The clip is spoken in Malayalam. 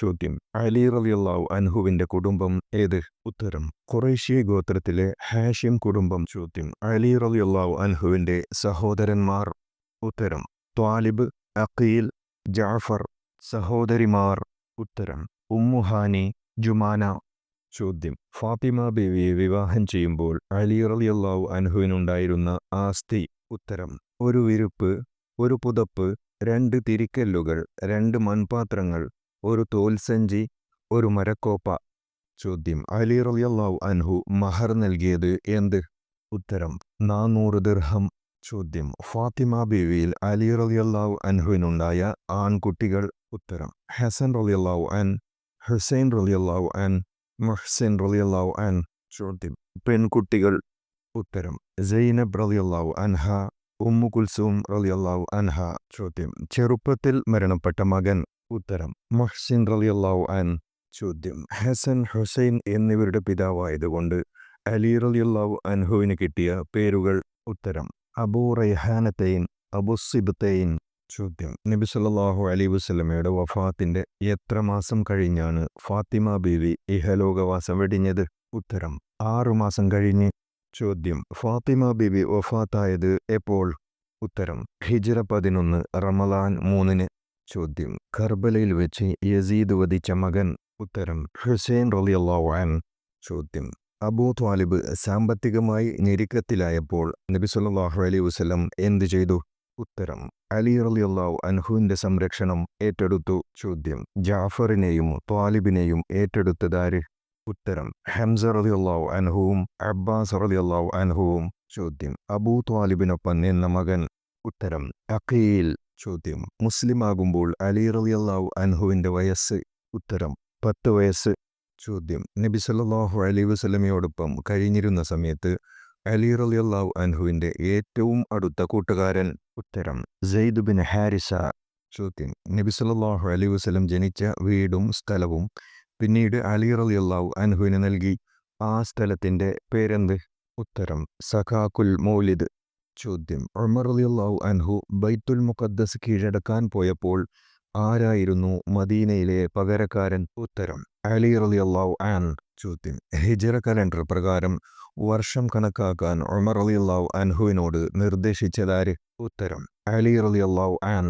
ചോദ്യം. അലി റളിയല്ലാഹു അൻഹുവിന്റെ കുടുംബം ഏത്? ഉത്തരം കുറേഷ്യ ഗോത്രത്തിലെ ഹാഷിം കുടുംബം. ചോദ്യം അലി റളിയല്ലാഹു അൻഹുവിന്റെ സഹോദരന്മാർ. ഉത്തരം ത്വാലിബ് അഖീൽ ജാഫർ സഹോദരിമാർ. ഉത്തരം ഉമ്മുഹാനി ജുമാന. ചോദ്യം ഫാത്തിമ ബേവിയെ വിവാഹം ചെയ്യുമ്പോൾ അലി റളിയല്ലാഹു അൻഹുവിനുണ്ടായിരുന്ന ആസ്തി ഉത്തരം ഒരു വിരുപ്പ് ഒരു പുതപ്പ് രണ്ട് തിരിക്കല്ലുകൾ രണ്ട് മൺപാത്രങ്ങൾ ഒരു തോൽസഞ്ചി ഒരു മരക്കോപ്പ. ചോദ്യം. അലി റളിയല്ലാഹു അൻഹു മഹർ നൽകിയത് എന്ത്? ഉത്തരം. നാനൂറ് ദിർഹം. ചോദ്യം. ഫാത്തിമ ബീവിയിൽ അലി റളിയല്ലാഹു അൻഹുവിനുണ്ടായ ആൺകുട്ടികൾ ഉത്തരം. ഹസൻ റളിയല്ലാഹു അൻ ഹുസൈൻ റളിയല്ലാഹു അൻ മുഹ്സിൻ റളിയല്ലാഹു അൻ. ചോദ്യം. പെൺകുട്ടികൾ ഉത്തരം. സൈനബ് റളിയല്ലാഹു അൻഹ ഉമ്മു കുൽസൂം റളിയല്ലാഹു അൻഹ. ചോദ്യം. ചെറുപ്പത്തിൽ മരണപ്പെട്ട മകൻ ഉത്തരം. മഹ്സിൻ റളിയല്ലാഹു അൻ ചോദ്യം. ഹസൻ ഹുസൈൻ എന്നിവരുടെ പിതാവായതുകൊണ്ട് അലി റളിയല്ലാഹു അൻഹുവിന് കിട്ടിയ പേരുകൾ ഉത്തരം. അബൂ റൈഹാനത്തെയിൻ അബു സിബ്തൈൻ ചോദ്യം. നബി സല്ലല്ലാഹു അലൈഹി വസല്ലമയുടെ വഫാത്തിന്റെ എത്ര മാസം കഴിഞ്ഞാണ് ഫാത്തിമ ബീവി ഇഹലോകവാസം വെടിഞ്ഞത്? ഉത്തരം. ആറു മാസം കഴിഞ്ഞ് ചോദ്യം. ഫാത്തിമ ബീവി വഫാത്തായത് എപ്പോൾ? ഉത്തരം. ഹിജ്റ പതിനൊന്ന് റമലാൻ മൂന്നിന് ചോദ്യം. കർബലയിൽ വെച്ച് യസീദ് വധിച്ച മകൻ ഉത്തരം ഹുസൈൻ റളിയല്ലാഹു അൻ ചോദ്യം. അബൂ ത്വാലിബ് സാമ്പത്തികമായി ഞെരുക്കത്തിലായപ്പോൾ നബി സല്ലല്ലാഹു അലൈഹി വസല്ലം എന്ത് ചെയ്തു? ഉത്തരം അലി റളിയല്ലാഹു അൻഹുവിന്റെ സംരക്ഷണം ഏറ്റെടുത്തു. ചോദ്യം ജാഫറിനെയും ത്വാലിബിനെയും ഏറ്റെടുത്തതാര്? ഉത്തരം ഹംസ റളിയല്ലാഹു അൻഹുവും അബ്ബാസ് റളിയല്ലാഹു അൻഹുവും. ചോദ്യം അബൂ ത്വാലിബിനൊപ്പം നിന്ന മകൻ? ഉത്തരം അഖീൽ. ചോദ്യം. മുസ്ലിമാകുമ്പോൾ അലി റളിയല്ലാഹു അൻഹുവിന്റെ വയസ്സ് ഉത്തരം. പത്ത് വയസ്സ്. ചോദ്യം. നബി സല്ലാഹു അലി വസ്ലമയോടൊപ്പം കഴിഞ്ഞിരുന്ന സമയത്ത് അലി റളിയല്ലാഹു അൻഹുവിന്റെ ഏറ്റവും അടുത്ത കൂട്ടുകാരൻ ഉത്തരം. Zaid bin Haritha. ചോദ്യം. നബി സല്ലാഹു അലി വസ്ലം ജനിച്ച വീടും സ്ഥലവും പിന്നീട് അലി റളിയല്ലാഹു അൻഹുവിന് നൽകി. ആ സ്ഥലത്തിന്റെ പേരെന്ത്? ഉത്തരം. സഖാക്കുൽ മൗലിദ്. ചോദ്യം. ഉമർ റളിയല്ലാഹു അൻഹു ബൈത്തുൽ മുഖദ്ദസ് കീഴടക്കാൻ പോയപ്പോൾ ആരായിരുന്നു മദീനയിലെ പകരക്കാരൻ? ഉത്തരം അലി റളിയല്ലാഹു അൻ ചോദ്യം ഹിജറ കലണ്ടർ പ്രകാരം വർഷം കണക്കാക്കാൻ ഉമർ റളിയല്ലാഹു അൻഹുവിനോട് നിർദ്ദേശിച്ചതാര്? ഉത്തരം അലി റളിയല്ലാഹു അൻ